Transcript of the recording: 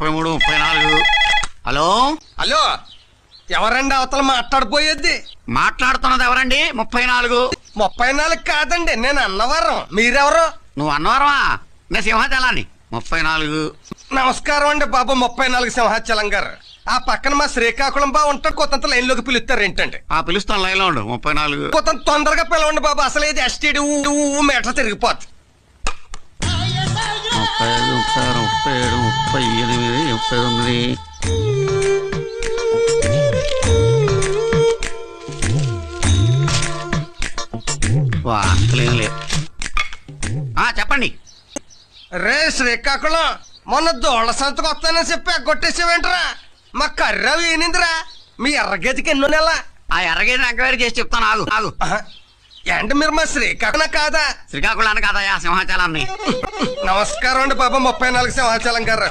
ముప్పై మూడు ముప్పై నాలుగు. హలో? హలో ఎవరండి అవతల మాట్లాడిపోయేది మాట్లాడుతున్నది ఎవరండి? ముప్పై నాలుగు. ముప్పై నాలుగు కాదండి నేను అన్నవరం. మీరెవరు? నువ్వు అన్నవరమా? నేను సింహాచలాన్ని. ముప్పై నాలుగు. నమస్కారం అండి బాబు ముప్పై నాలుగు సింహాచలం గారు. ఆ పక్కన మా శ్రీకాకుళం బాబు ఉంటాడు కొత్త లైన్లోకి పిలుస్తారు ఏంటండి? ఆ పిలుస్తాను లైన్లో ఉండు. ముప్పై నాలుగు. కొత్త తొందరగా పిలవండి బాబు అసలు ఇది ఎస్టీడీ మీటర్ తిరిగిపోతుంది ముప్పై ఐదు ముప్పై ఆరు ముప్పై ఏడు ముప్పై ఎనిమిది. ముప్పై తొమ్మిది ఆ, చెప్పండి. రే శ్రీకాకుళం మొన్న దోళ్ళ సంతకు వస్తానని చెప్పి కొట్టేసావేంట్రా? మా కర్ర వీనిందిరా. మీ ఎర్రగతికి ఎన్నో నెల. ఆ ఎర్రగేది ఎంక్వైరీ చేసి చెప్తాను ఆగు ఆగు. ఏంటి మీరు మా శ్రీకాకుళం కాదా? శ్రీకాకుళాన్ని కాదయా సింహాచలాన్ని. నమస్కారం అండి బాబా ముప్పై నాలుగు సింహాచలం గారు.